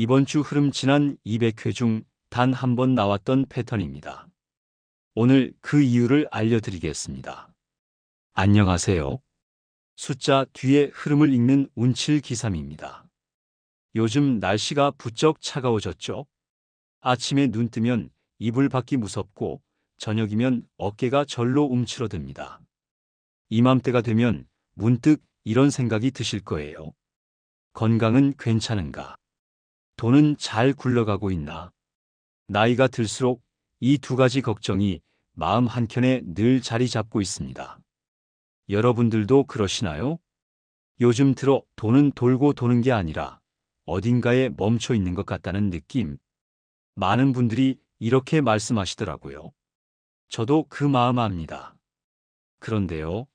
이번 주 흐름 지난 200회 중 단 한 번 나왔던 패턴입니다. 오늘 그 이유를 알려드리겠습니다. 안녕하세요. 숫자 뒤에 흐름을 읽는 운칠 기삼입니다. 요즘 날씨가 부쩍 차가워졌죠? 아침에 눈 뜨면 이불 밖이 무섭고 저녁이면 어깨가 절로 움츠러듭니다. 이맘때가 되면 문득 이런 생각이 드실 거예요. 건강은 괜찮은가? 돈은 잘 굴러가고 있나? 나이가 들수록 이 두 가지 걱정이 마음 한켠에 늘 자리 잡고 있습니다. 여러분들도 그러시나요? 요즘 들어 돈은 돌고 도는 게 아니라 어딘가에 멈춰 있는 것 같다는 느낌. 많은 분들이 이렇게 말씀하시더라고요. 저도 그 마음 압니다. 그런데요,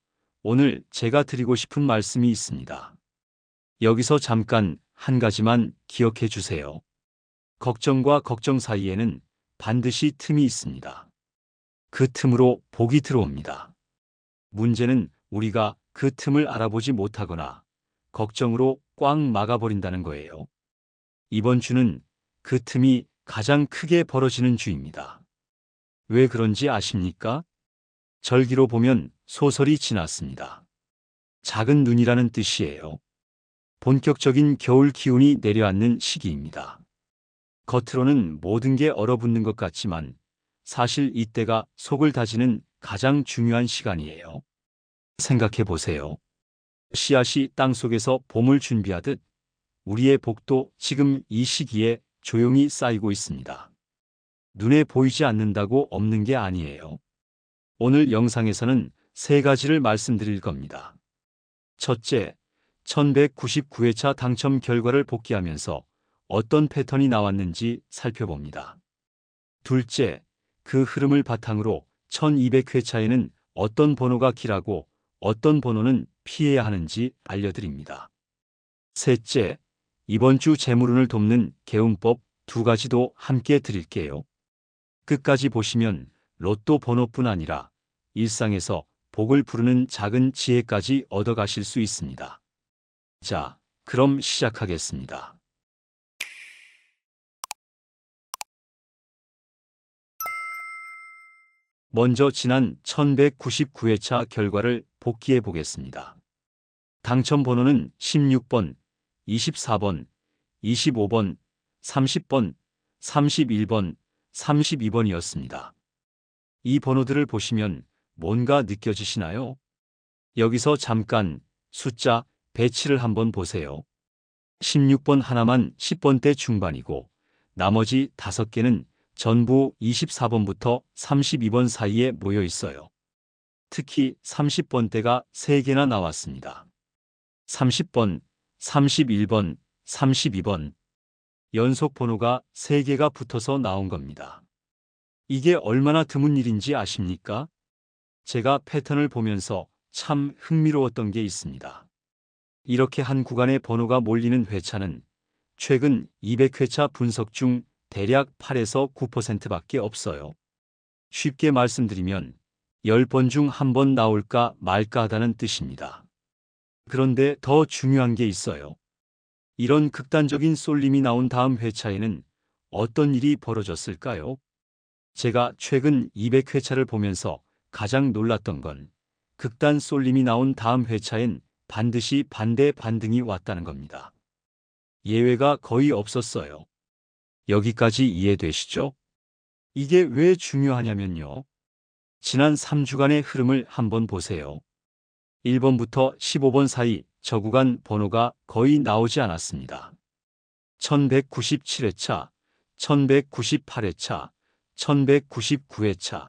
오늘 제가 드리고 싶은 말씀이 있습니다. 여기서 잠깐 한 가지만 기억해 주세요. 걱정과 걱정 사이에는 반드시 틈이 있습니다. 그 틈으로 복이 들어옵니다. 문제는 우리가 그 틈을 알아보지 못하거나 걱정으로 꽉 막아버린다는 거예요. 이번 주는 그 틈이 가장 크게 벌어지는 주입니다. 왜 그런지 아십니까? 절기로 보면 소설이 지났습니다. 작은 눈이라는 뜻이에요. 본격적인 겨울 기운이 내려앉는 시기입니다. 겉으로는 모든 게 얼어붙는 것 같지만 사실 이때가 속을 다지는 가장 중요한 시간이에요. 생각해 보세요. 씨앗이 땅 속에서 봄을 준비하듯 우리의 복도 지금 이 시기에 조용히 쌓이고 있습니다. 눈에 보이지 않는다고 없는 게 아니에요. 오늘 영상에서는 세 가지를 말씀드릴 겁니다. 첫째, 1199회차 당첨 결과를 복귀하면서 어떤 패턴이 나왔는지 살펴봅니다. 둘째, 그 흐름을 바탕으로 1200회차에는 어떤 번호가 길하고 어떤 번호는 피해야 하는지 알려드립니다. 셋째, 이번 주 재물운을 돕는 개운법 두 가지도 함께 드릴게요. 끝까지 보시면 로또 번호뿐 아니라 일상에서 복을 부르는 작은 지혜까지 얻어가실 수 있습니다. 자, 그럼 시작하겠습니다. 먼저 지난 1199회차 결과를 복기해 보겠습니다. 당첨 번호는 16번, 24번, 25번, 30번, 31번, 32번이었습니다. 이 번호들을 보시면 뭔가 느껴지시나요? 여기서 잠깐 숫자 배치를 한번 보세요. 16번 하나만 10번대 중반이고 나머지 5개는 전부 24번부터 32번 사이에 모여 있어요. 특히 30번대가 3개나 나왔습니다. 30번, 31번, 32번. 연속 번호가 3개가 붙어서 나온 겁니다. 이게 얼마나 드문 일인지 아십니까? 제가 패턴을 보면서 참 흥미로웠던 게 있습니다. 이렇게 한 구간의 번호가 몰리는 회차는 최근 200회차 분석 중 대략 8에서 9%밖에 없어요. 쉽게 말씀드리면 10번 중 한 번 나올까 말까 하다는 뜻입니다. 그런데 더 중요한 게 있어요. 이런 극단적인 쏠림이 나온 다음 회차에는 어떤 일이 벌어졌을까요? 제가 최근 200회차를 보면서 가장 놀랐던 건 극단 쏠림이 나온 다음 회차엔 반드시 반대 반등이 왔다는 겁니다. 예외가 거의 없었어요. 여기까지 이해되시죠? 이게 왜 중요하냐면요. 지난 3주간의 흐름을 한번 보세요. 1번부터 15번 사이 저 구간 번호가 거의 나오지 않았습니다. 1197회차, 1198회차, 1199회차.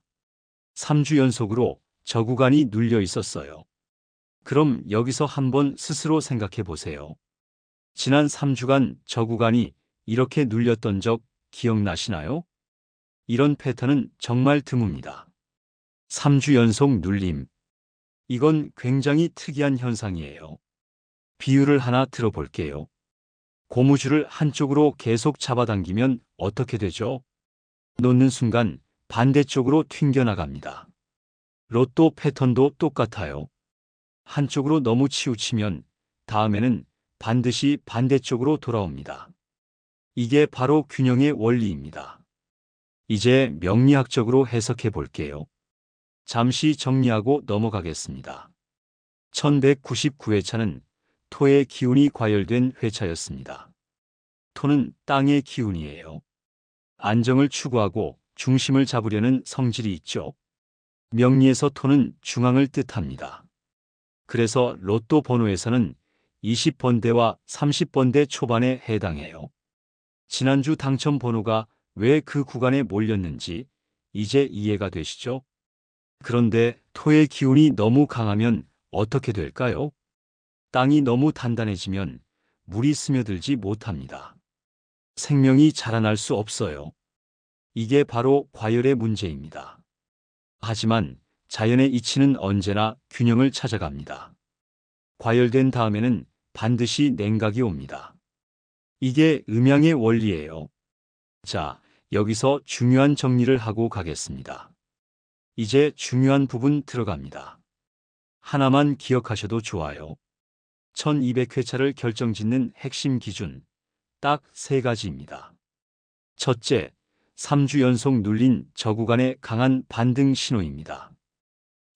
3주 연속으로 저 구간이 눌려 있었어요. 그럼 여기서 한번 스스로 생각해 보세요. 지난 3주간 저 구간이 이렇게 눌렸던 적 기억나시나요? 이런 패턴은 정말 드뭅니다. 3주 연속 눌림. 이건 굉장히 특이한 현상이에요. 비유를 하나 들어볼게요. 고무줄을 한쪽으로 계속 잡아당기면 어떻게 되죠? 놓는 순간 반대쪽으로 튕겨나갑니다. 로또 패턴도 똑같아요. 한쪽으로 너무 치우치면 다음에는 반드시 반대쪽으로 돌아옵니다. 이게 바로 균형의 원리입니다. 이제 명리학적으로 해석해 볼게요. 잠시 정리하고 넘어가겠습니다. 1199회차는 토의 기운이 과열된 회차였습니다. 토는 땅의 기운이에요. 안정을 추구하고 중심을 잡으려는 성질이 있죠. 명리에서 토는 중앙을 뜻합니다. 그래서 로또 번호에서는 20번대와 30번대 초반에 해당해요. 지난주 당첨 번호가 왜 그 구간에 몰렸는지 이제 이해가 되시죠? 그런데 토의 기운이 너무 강하면 어떻게 될까요? 땅이 너무 단단해지면 물이 스며들지 못합니다. 생명이 자라날 수 없어요. 이게 바로 과열의 문제입니다. 하지만 자연의 이치는 언제나 균형을 찾아갑니다. 과열된 다음에는 반드시 냉각이 옵니다. 이게 음양의 원리예요. 자, 여기서 중요한 정리를 하고 가겠습니다. 이제 중요한 부분 들어갑니다. 하나만 기억하셔도 좋아요. 1200회차를 결정짓는 핵심 기준, 딱 세 가지입니다. 첫째, 3주 연속 눌린 저 구간의 강한 반등 신호입니다.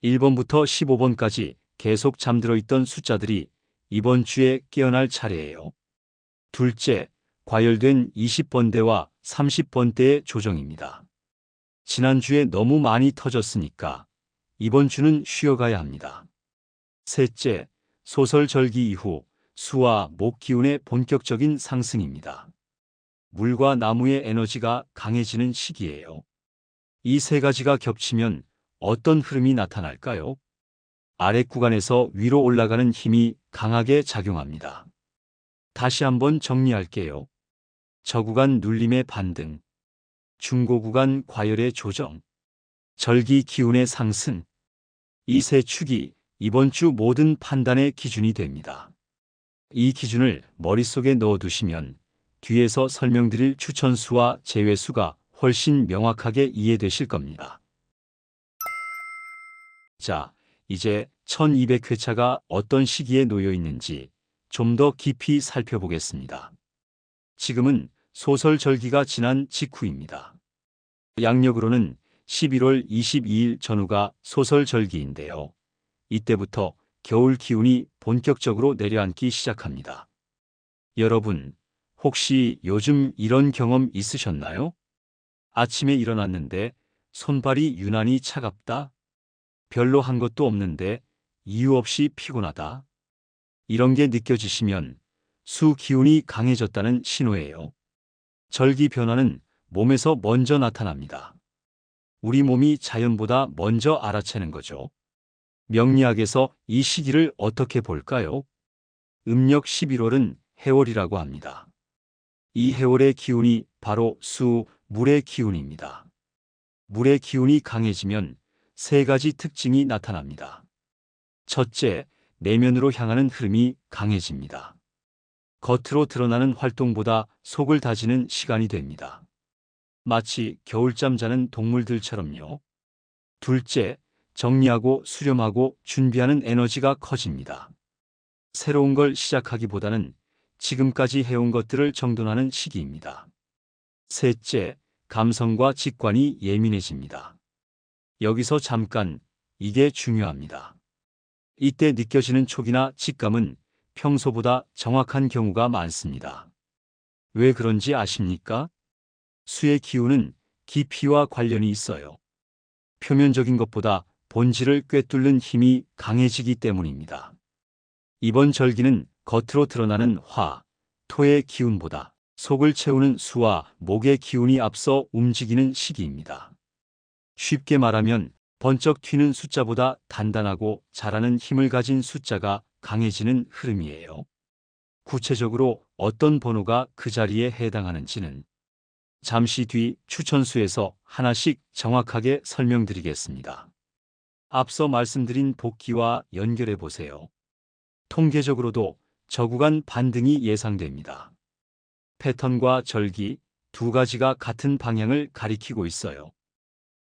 1번부터 15번까지 계속 잠들어 있던 숫자들이 이번 주에 깨어날 차례예요. 둘째, 과열된 20번대와 30번대의 조정입니다. 지난주에 너무 많이 터졌으니까 이번 주는 쉬어가야 합니다. 셋째, 소설 절기 이후 수와 목 기운의 본격적인 상승입니다. 물과 나무의 에너지가 강해지는 시기예요. 이 세 가지가 겹치면 어떤 흐름이 나타날까요? 아래 구간에서 위로 올라가는 힘이 강하게 작용합니다. 다시 한번 정리할게요. 저 구간 눌림의 반등, 중고 구간 과열의 조정, 절기 기운의 상승. 이 세 축이 이번 주 모든 판단의 기준이 됩니다. 이 기준을 머릿속에 넣어두시면 뒤에서 설명드릴 추천수와 제외수가 훨씬 명확하게 이해되실 겁니다. 자, 이제 1200회차가 어떤 시기에 놓여 있는지 좀 더 깊이 살펴보겠습니다. 지금은 소설 절기가 지난 직후입니다. 양력으로는 11월 22일 전후가 소설 절기인데요. 이때부터 겨울 기운이 본격적으로 내려앉기 시작합니다. 여러분, 혹시 요즘 이런 경험 있으셨나요? 아침에 일어났는데 손발이 유난히 차갑다? 별로 한 것도 없는데 이유 없이 피곤하다? 이런 게 느껴지시면 수 기운이 강해졌다는 신호예요. 절기 변화는 몸에서 먼저 나타납니다. 우리 몸이 자연보다 먼저 알아채는 거죠. 명리학에서 이 시기를 어떻게 볼까요? 음력 11월은 해월이라고 합니다. 이 해월의 기운이 바로 수, 물의 기운입니다. 물의 기운이 강해지면 세 가지 특징이 나타납니다. 첫째, 내면으로 향하는 흐름이 강해집니다. 겉으로 드러나는 활동보다 속을 다지는 시간이 됩니다. 마치 겨울잠 자는 동물들처럼요. 둘째, 정리하고 수렴하고 준비하는 에너지가 커집니다. 새로운 걸 시작하기보다는 지금까지 해온 것들을 정돈하는 시기입니다. 셋째, 감성과 직관이 예민해집니다. 여기서 잠깐 이게 중요합니다. 이때 느껴지는 촉이나 직감은 평소보다 정확한 경우가 많습니다. 왜 그런지 아십니까? 수의 기운은 깊이와 관련이 있어요. 표면적인 것보다 본질을 꿰뚫는 힘이 강해지기 때문입니다. 이번 절기는 겉으로 드러나는 화, 토의 기운보다 속을 채우는 수와 목의 기운이 앞서 움직이는 시기입니다. 쉽게 말하면 번쩍 튀는 숫자보다 단단하고 자라는 힘을 가진 숫자가 강해지는 흐름이에요. 구체적으로 어떤 번호가 그 자리에 해당하는지는 잠시 뒤 추천수에서 하나씩 정확하게 설명드리겠습니다. 앞서 말씀드린 복귀와 연결해 보세요. 통계적으로도 저 구간 반등이 예상됩니다. 패턴과 절기 두 가지가 같은 방향을 가리키고 있어요.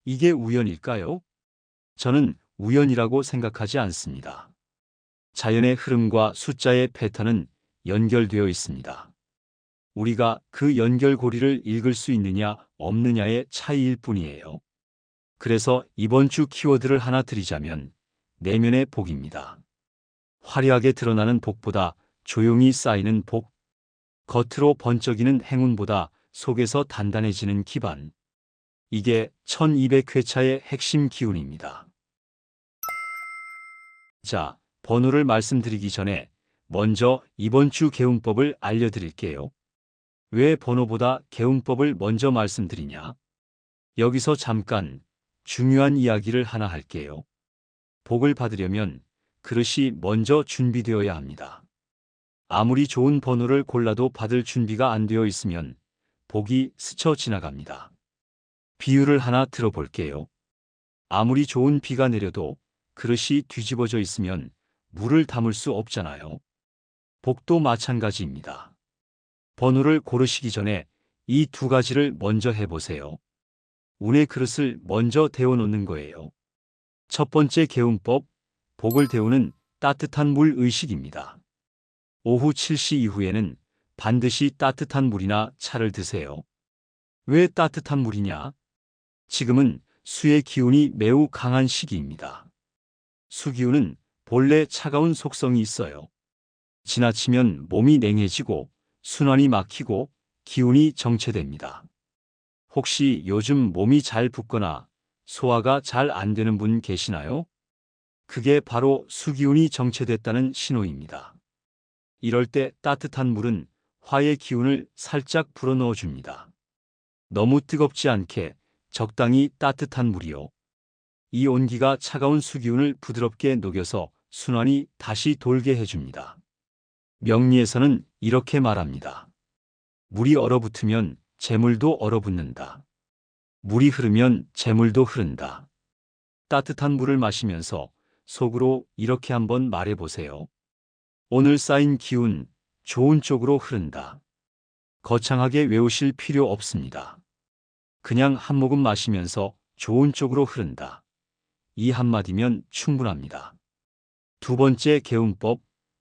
이게 우연일까요? 저는 우연이라고 생각하지 않습니다. 자연의 흐름과 숫자의 패턴은 연결되어 있습니다. 우리가 그 연결고리를 읽을 수 있느냐 없느냐의 차이일 뿐이에요. 그래서 이번 주 키워드를 하나 드리자면 내면의 복입니다. 화려하게 드러나는 복보다 조용히 쌓이는 복, 겉으로 번쩍이는 행운보다 속에서 단단해지는 기반. 이게 1200회차의 핵심 기운입니다. 자, 번호를 말씀드리기 전에 먼저 이번 주 개운법을 알려드릴게요. 왜 번호보다 개운법을 먼저 말씀드리냐? 여기서 잠깐 중요한 이야기를 하나 할게요. 복을 받으려면 그릇이 먼저 준비되어야 합니다. 아무리 좋은 번호를 골라도 받을 준비가 안 되어 있으면 복이 스쳐 지나갑니다. 비유를 하나 들어볼게요. 아무리 좋은 비가 내려도 그릇이 뒤집어져 있으면 물을 담을 수 없잖아요. 복도 마찬가지입니다. 번호를 고르시기 전에 이 두 가지를 먼저 해보세요. 운의 그릇을 먼저 데워놓는 거예요. 첫 번째 개운법, 복을 데우는 따뜻한 물 의식입니다. 오후 7시 이후에는 반드시 따뜻한 물이나 차를 드세요. 왜 따뜻한 물이냐? 지금은 수의 기운이 매우 강한 시기입니다. 수기운은 본래 차가운 속성이 있어요. 지나치면 몸이 냉해지고 순환이 막히고 기운이 정체됩니다. 혹시 요즘 몸이 잘 붓거나 소화가 잘 안 되는 분 계시나요? 그게 바로 수기운이 정체됐다는 신호입니다. 이럴 때 따뜻한 물은 화의 기운을 살짝 불어넣어 줍니다. 너무 뜨겁지 않게 적당히 따뜻한 물이요. 이 온기가 차가운 수기운을 부드럽게 녹여서 순환이 다시 돌게 해줍니다. 명리에서는 이렇게 말합니다. 물이 얼어붙으면 재물도 얼어붙는다. 물이 흐르면 재물도 흐른다. 따뜻한 물을 마시면서 속으로 이렇게 한번 말해보세요. 오늘 쌓인 기운 좋은 쪽으로 흐른다. 거창하게 외우실 필요 없습니다. 그냥 한 모금 마시면서 좋은 쪽으로 흐른다. 이 한마디면 충분합니다. 두 번째 개운법,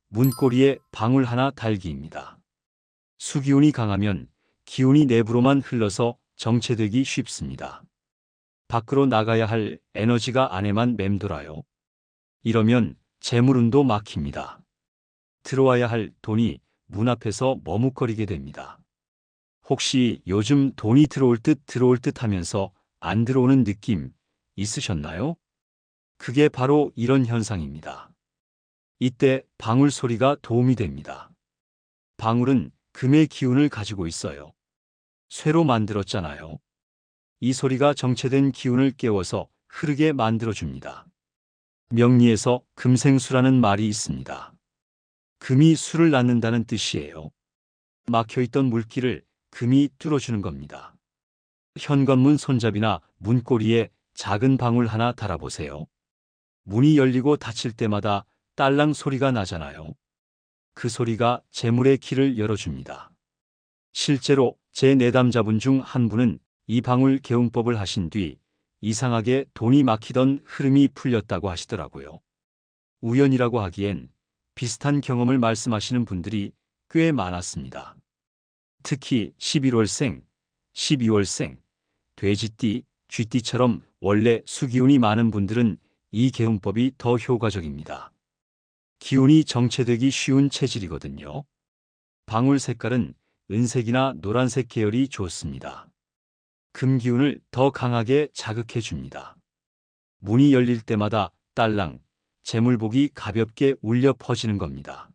문고리에 방울 하나 달기입니다. 수기운이 강하면 기운이 내부로만 흘러서 정체되기 쉽습니다. 밖으로 나가야 할 에너지가 안에만 맴돌아요. 이러면 재물운도 막힙니다. 들어와야 할 돈이 문 앞에서 머뭇거리게 됩니다. 혹시 요즘 돈이 들어올 듯 들어올 듯 하면서 안 들어오는 느낌 있으셨나요? 그게 바로 이런 현상입니다. 이때 방울 소리가 도움이 됩니다. 방울은 금의 기운을 가지고 있어요. 쇠로 만들었잖아요. 이 소리가 정체된 기운을 깨워서 흐르게 만들어줍니다. 명리에서 금생수라는 말이 있습니다. 금이 수를 낳는다는 뜻이에요. 막혀있던 물길을 금이 뚫어주는 겁니다. 현관문 손잡이나 문고리에 작은 방울 하나 달아보세요. 문이 열리고 닫힐 때마다 딸랑 소리가 나잖아요. 그 소리가 재물의 길을 열어줍니다. 실제로 제 내담자분 중 한 분은 이 방울 개운법을 하신 뒤 이상하게 돈이 막히던 흐름이 풀렸다고 하시더라고요. 우연이라고 하기엔 비슷한 경험을 말씀하시는 분들이 꽤 많았습니다. 특히 11월생, 12월생, 돼지띠, 쥐띠처럼 원래 수기운이 많은 분들은 이 개운법이 더 효과적입니다. 기운이 정체되기 쉬운 체질이거든요. 방울 색깔은 은색이나 노란색 계열이 좋습니다. 금기운을 더 강하게 자극해 줍니다. 문이 열릴 때마다 딸랑, 재물복이 가볍게 울려 퍼지는 겁니다.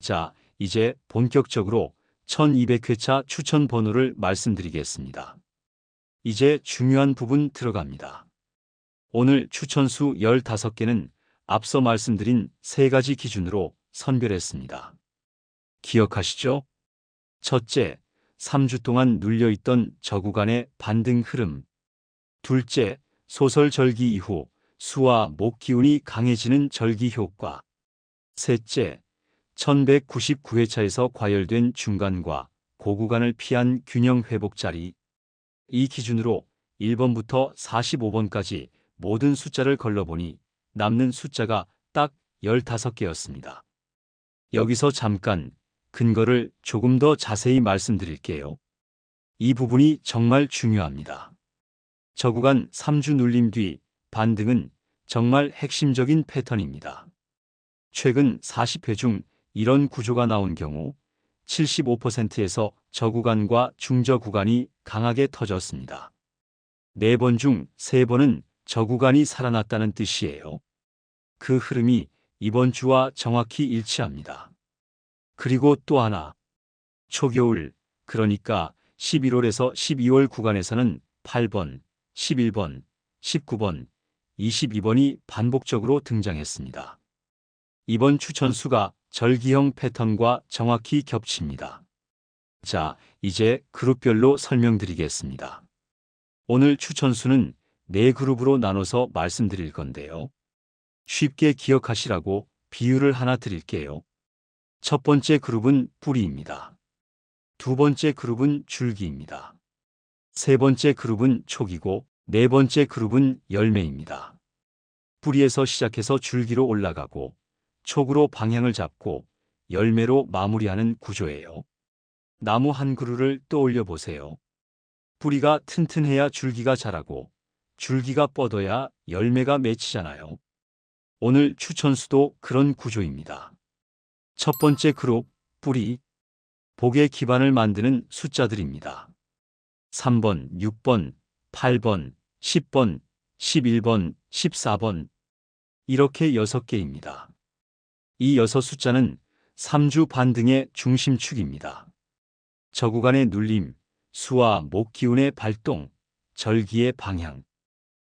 자, 이제 본격적으로 1200회차 추천 번호를 말씀드리겠습니다. 이제 중요한 부분 들어갑니다. 오늘 추천수 15개는 앞서 말씀드린 세 가지 기준으로 선별했습니다. 기억하시죠? 첫째, 3주 동안 눌려있던 저구간의 반등 흐름. 둘째, 소설 절기 이후 수와 목 기운이 강해지는 절기 효과. 셋째, 1199회차에서 과열된 중간과 고구간을 피한 균형 회복 자리. 이 기준으로 1번부터 45번까지 모든 숫자를 걸러보니 남는 숫자가 딱 15개였습니다. 여기서 잠깐 근거를 조금 더 자세히 말씀드릴게요. 이 부분이 정말 중요합니다. 저 구간 3주 눌림 뒤 반등은 정말 핵심적인 패턴입니다. 최근 40회 중 이런 구조가 나온 경우 75%에서 저 구간과 중저 구간이 강하게 터졌습니다. 4번 중 3번은 저 구간이 살아났다는 뜻이에요. 그 흐름이 이번 주와 정확히 일치합니다. 그리고 또 하나. 초겨울, 그러니까 11월에서 12월 구간에서는 8번, 11번, 19번, 22번이 반복적으로 등장했습니다. 이번 추천수가 절기형 패턴과 정확히 겹칩니다. 자, 이제 그룹별로 설명드리겠습니다. 오늘 추천수는 네 그룹으로 나눠서 말씀드릴 건데요. 쉽게 기억하시라고 비율을 하나 드릴게요. 첫 번째 그룹은 뿌리입니다. 두 번째 그룹은 줄기입니다. 세 번째 그룹은 촉이고 네 번째 그룹은 열매입니다. 뿌리에서 시작해서 줄기로 올라가고 촉으로 방향을 잡고 열매로 마무리하는 구조예요. 나무 한 그루를 떠올려 보세요. 뿌리가 튼튼해야 줄기가 자라고 줄기가 뻗어야 열매가 맺히잖아요. 오늘 추천수도 그런 구조입니다. 첫 번째 그룹, 뿌리. 복의 기반을 만드는 숫자들입니다. 3번, 6번, 8번, 10번, 11번, 14번. 이렇게 6개입니다. 이6 숫자는 3주 반 등의 중심축입니다. 저 구간의 눌림, 수와 목 기운의 발동, 절기의 방향.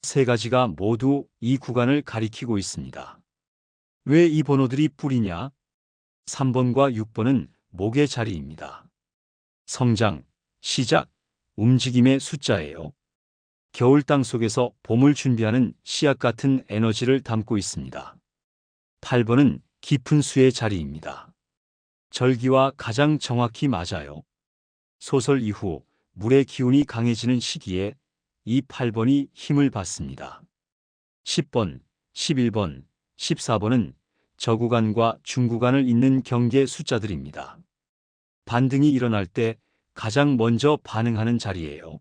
세 가지가 모두 이 구간을 가리키고 있습니다. 왜 이 번호들이 뿌리냐? 3번과 6번은 목의 자리입니다. 성장, 시작, 움직임의 숫자예요. 겨울 땅 속에서 봄을 준비하는 씨앗 같은 에너지를 담고 있습니다. 8번은 깊은 수의 자리입니다. 절기와 가장 정확히 맞아요. 소설 이후 물의 기운이 강해지는 시기에 이 8번이 힘을 받습니다. 10번, 11번, 14번은 저구간과 중구간을 잇는 경계 숫자들입니다. 반등이 일어날 때 가장 먼저 반응하는 자리예요.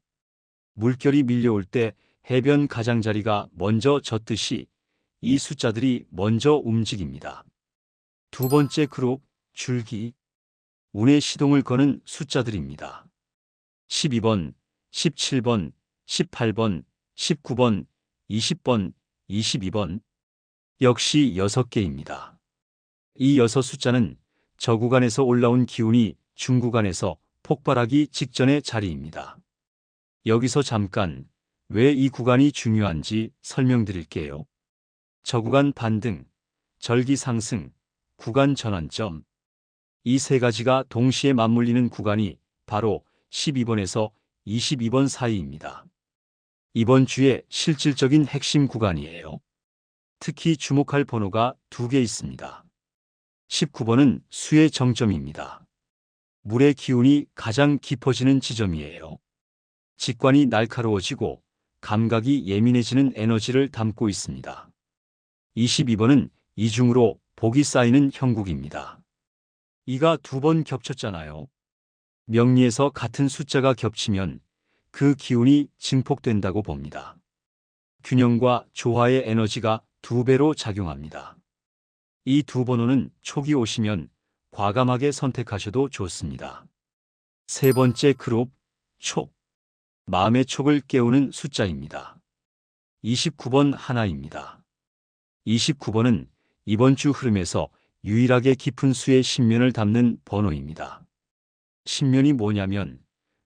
물결이 밀려올 때 해변 가장자리가 먼저 젖듯이 이 숫자들이 먼저 움직입니다. 두 번째 그룹, 줄기. 운의 시동을 거는 숫자들입니다. 12번, 17번, 18번, 19번, 20번, 22번. 역시 6개입니다. 이 6 숫자는 저 구간에서 올라온 기운이 중구간에서 폭발하기 직전의 자리입니다. 여기서 잠깐 왜 이 구간이 중요한지 설명드릴게요. 저 구간 반등, 절기 상승, 구간 전환점. 이 세 가지가 동시에 맞물리는 구간이 바로 12번에서 22번 사이입니다. 이번 주의 실질적인 핵심 구간이에요. 특히 주목할 번호가 두 개 있습니다. 19번은 수의 정점입니다. 물의 기운이 가장 깊어지는 지점이에요. 직관이 날카로워지고 감각이 예민해지는 에너지를 담고 있습니다. 22번은 이중으로 복이 쌓이는 형국입니다. 이가 두 번 겹쳤잖아요. 명리에서 같은 숫자가 겹치면 그 기운이 증폭된다고 봅니다. 균형과 조화의 에너지가 두 배로 작용합니다. 이 두 번호는 촉이 오시면 과감하게 선택하셔도 좋습니다. 세 번째 그룹, 촉. 마음의 촉을 깨우는 숫자입니다. 29번 하나입니다. 29번은 이번 주 흐름에서 유일하게 깊은 수의 신면을 담는 번호입니다. 신면이 뭐냐면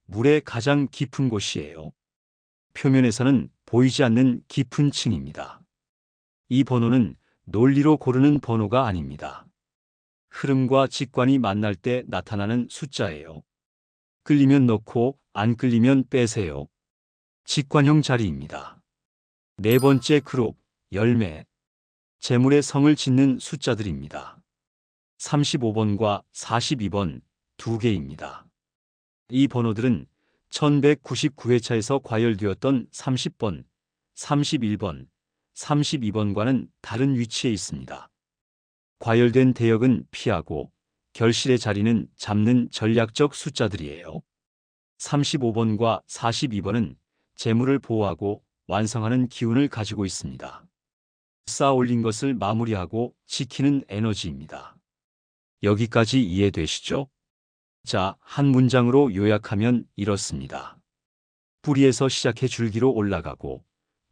물의 가장 깊은 곳이에요. 표면에서는 보이지 않는 깊은 층입니다. 이 번호는 논리로 고르는 번호가 아닙니다. 흐름과 직관이 만날 때 나타나는 숫자예요. 끌리면 넣고 안 끌리면 빼세요. 직관형 자리입니다. 네 번째 그룹, 열매. 재물의 성을 짓는 숫자들입니다. 35번과 42번 두 개입니다. 이 번호들은 1199회차에서 과열되었던 30번, 31번, 32번과는 다른 위치에 있습니다. 과열된 대역은 피하고 결실의 자리는 잡는 전략적 숫자들이에요. 35번과 42번은 재물을 보호하고 완성하는 기운을 가지고 있습니다. 쌓아 올린 것을 마무리하고 지키는 에너지입니다. 여기까지 이해되시죠? 자, 한 문장으로 요약하면 이렇습니다. 뿌리에서 시작해 줄기로 올라가고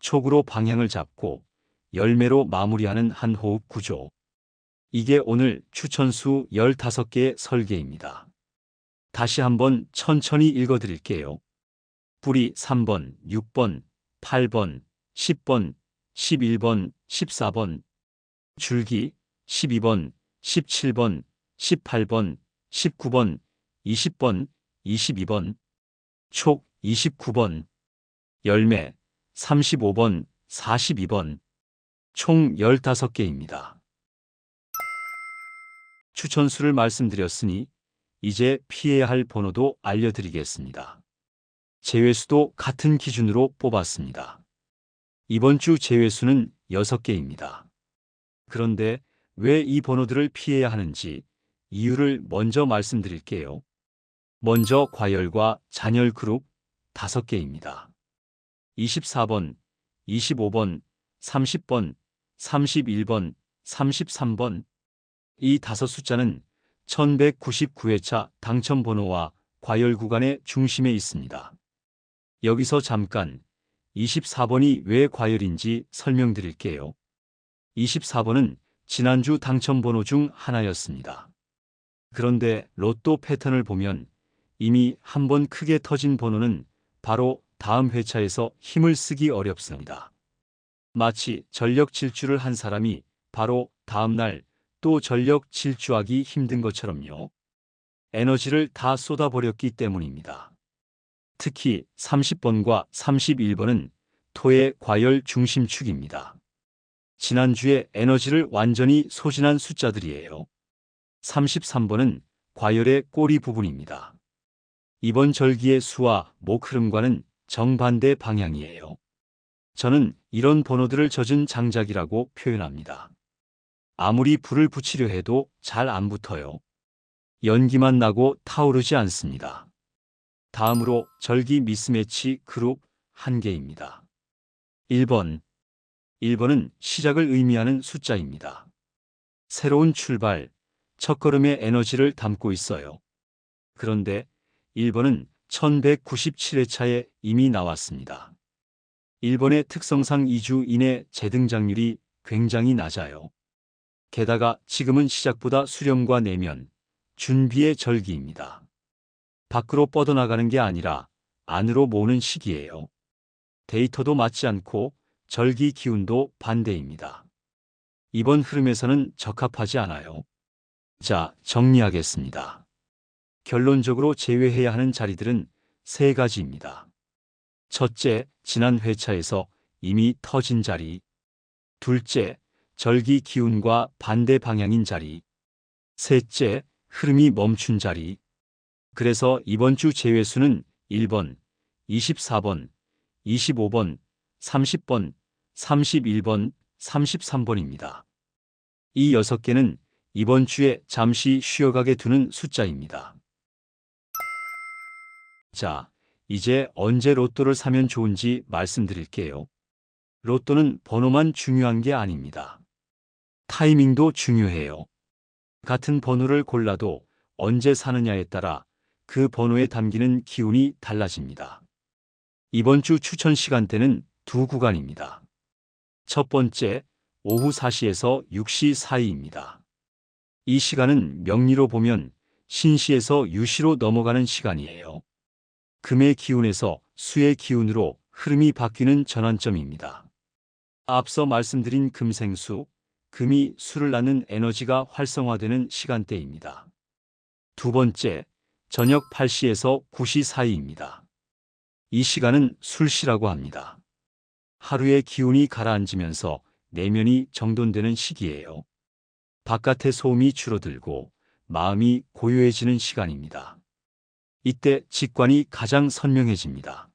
촉으로 방향을 잡고 열매로 마무리하는 한 호흡 구조. 이게 오늘 추천수 15개의 설계입니다. 다시 한번 천천히 읽어 드릴게요. 뿌리 3번, 6번, 8번, 10번, 11번, 14번, 줄기 12번, 17번, 18번, 19번, 20번, 22번, 촉 29번, 열매 35번, 42번, 총 15개입니다. 추천수를 말씀드렸으니 이제 피해야 할 번호도 알려드리겠습니다. 제외수도 같은 기준으로 뽑았습니다. 이번 주 제외수는 6개입니다. 그런데 왜 이 번호들을 피해야 하는지 이유를 먼저 말씀드릴게요. 먼저 과열과 잔열 그룹 5개입니다. 24번, 25번, 30번, 31번, 33번 이 다섯 숫자는 1199회차 당첨번호와 과열 구간의 중심에 있습니다. 여기서 잠깐 24번이 왜 과열인지 설명드릴게요. 24번은 지난주 당첨 번호 중 하나였습니다. 그런데 로또 패턴을 보면 이미 한 번 크게 터진 번호는 바로 다음 회차에서 힘을 쓰기 어렵습니다. 마치 전력 질주를 한 사람이 바로 다음 날 또 전력 질주하기 힘든 것처럼요. 에너지를 다 쏟아버렸기 때문입니다. 특히 30번과 31번은 토의 과열 중심축입니다. 지난주에 에너지를 완전히 소진한 숫자들이에요. 33번은 과열의 꼬리 부분입니다. 이번 절기의 수와 목 흐름과는 정반대 방향이에요. 저는 이런 번호들을 젖은 장작이라고 표현합니다. 아무리 불을 붙이려 해도 잘 안 붙어요. 연기만 나고 타오르지 않습니다. 다음으로 절기 미스매치 그룹 한 개입니다. 1번. 1번은 시작을 의미하는 숫자입니다. 새로운 출발, 첫걸음의 에너지를 담고 있어요. 그런데 1번은 1197회차에 이미 나왔습니다. 일본의 특성상 2주 이내 재등장률이 굉장히 낮아요. 게다가 지금은 시작보다 수렴과 내면, 준비의 절기입니다. 밖으로 뻗어나가는 게 아니라 안으로 모으는 시기예요. 데이터도 맞지 않고 절기 기운도 반대입니다. 이번 흐름에서는 적합하지 않아요. 자, 정리하겠습니다. 결론적으로 제외해야 하는 자리들은 세 가지입니다. 첫째, 지난 회차에서 이미 터진 자리. 둘째, 절기 기운과 반대 방향인 자리. 셋째, 흐름이 멈춘 자리. 그래서 이번 주 제외수는 1번, 24번, 25번, 30번, 31번, 33번입니다. 이 6개는 이번 주에 잠시 쉬어가게 두는 숫자입니다. 자, 이제 언제 로또를 사면 좋은지 말씀드릴게요. 로또는 번호만 중요한 게 아닙니다. 타이밍도 중요해요. 같은 번호를 골라도 언제 사느냐에 따라 그 번호에 담기는 기운이 달라집니다. 이번 주 추천 시간대는 두 구간입니다. 첫 번째, 오후 4시에서 6시 사이입니다. 이 시간은 명리로 보면 신시에서 유시로 넘어가는 시간이에요. 금의 기운에서 수의 기운으로 흐름이 바뀌는 전환점입니다. 앞서 말씀드린 금생수, 금이 수를 낳는 에너지가 활성화되는 시간대입니다. 두 번째, 저녁 8시에서 9시 사이입니다. 이 시간은 술시라고 합니다. 하루의 기운이 가라앉으면서 내면이 정돈되는 시기예요. 바깥의 소음이 줄어들고 마음이 고요해지는 시간입니다. 이때 직관이 가장 선명해집니다.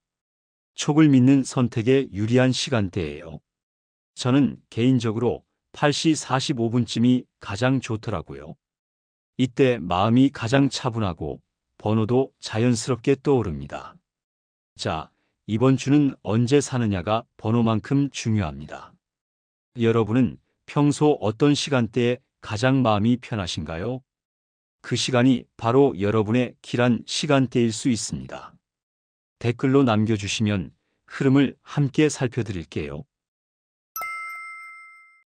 촉을 믿는 선택에 유리한 시간대예요. 저는 개인적으로 8시 45분쯤이 가장 좋더라고요. 이때 마음이 가장 차분하고 번호도 자연스럽게 떠오릅니다. 자, 이번 주는 언제 사느냐가 번호만큼 중요합니다. 여러분은 평소 어떤 시간대에 가장 마음이 편하신가요? 그 시간이 바로 여러분의 길한 시간대일 수 있습니다. 댓글로 남겨주시면 흐름을 함께 살펴드릴게요.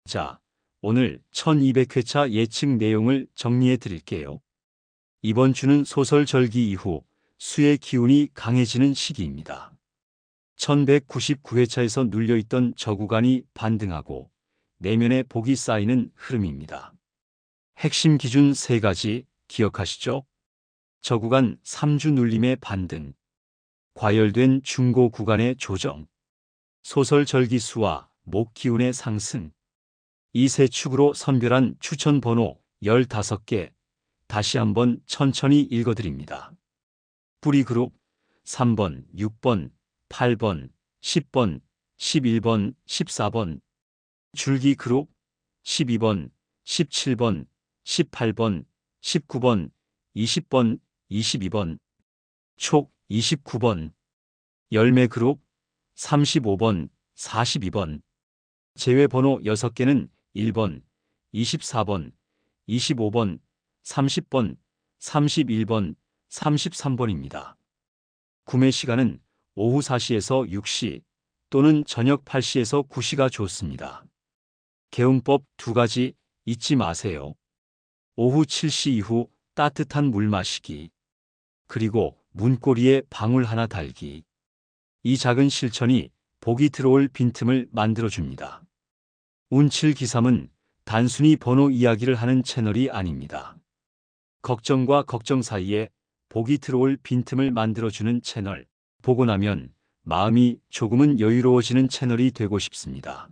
자, 오늘 1200회차 예측 내용을 정리해 드릴게요. 이번 주는 소설 절기 이후 수의 기운이 강해지는 시기입니다. 1199회차에서 눌려있던 저 구간이 반등하고 내면에 복이 쌓이는 흐름입니다. 핵심 기준 3가지 기억하시죠? 저 구간 3주 눌림의 반등, 과열된 중고 구간의 조정, 소설 절기수와 목 기운의 상승, 이 세 축으로 선별한 추천 번호 15개 다시 한번 천천히 읽어드립니다. 뿌리 그룹 3번, 6번, 8번, 10번, 11번, 14번, 줄기 그룹 12번, 17번, 18번, 19번, 20번, 22번, 촉 29번, 열매 그룹 35번, 42번, 제외 번호 6개는 1번, 24번, 25번, 30번, 31번, 33번입니다. 구매 시간은 오후 4시에서 6시 또는 저녁 8시에서 9시가 좋습니다. 개운법 두 가지 잊지 마세요. 오후 7시 이후 따뜻한 물 마시기. 그리고 문고리에 방울 하나 달기. 이 작은 실천이 복이 들어올 빈틈을 만들어줍니다. 운칠 기삼은 단순히 번호 이야기를 하는 채널이 아닙니다. 걱정과 걱정 사이에 복이 들어올 빈틈을 만들어주는 채널. 보고 나면 마음이 조금은 여유로워지는 채널이 되고 싶습니다.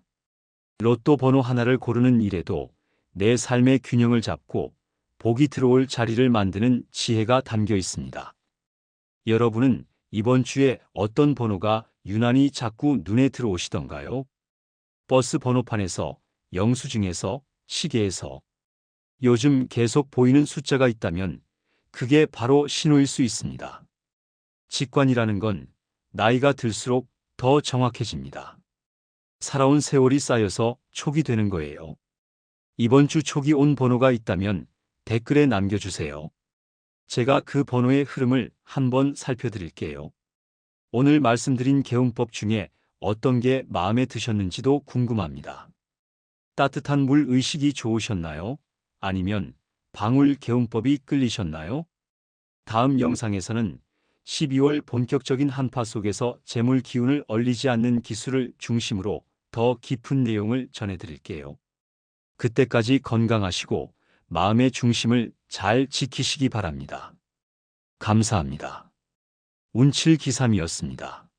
로또 번호 하나를 고르는 일에도 내 삶의 균형을 잡고 복이 들어올 자리를 만드는 지혜가 담겨 있습니다. 여러분은 이번 주에 어떤 번호가 유난히 자꾸 눈에 들어오시던가요? 버스 번호판에서, 영수증에서, 시계에서 요즘 계속 보이는 숫자가 있다면 그게 바로 신호일 수 있습니다. 직관이라는 건 나이가 들수록 더 정확해집니다. 살아온 세월이 쌓여서 촉이 되는 거예요. 이번 주 촉이 온 번호가 있다면 댓글에 남겨주세요. 제가 그 번호의 흐름을 한번 살펴드릴게요. 오늘 말씀드린 개운법 중에 어떤 게 마음에 드셨는지도 궁금합니다. 따뜻한 물 의식이 좋으셨나요? 아니면 방울 개운법이 끌리셨나요? 다음 영상에서는 12월 본격적인 한파 속에서 재물 기운을 얼리지 않는 기술을 중심으로 더 깊은 내용을 전해드릴게요. 그때까지 건강하시고 마음의 중심을 잘 지키시기 바랍니다. 감사합니다. 운칠기삼이었습니다.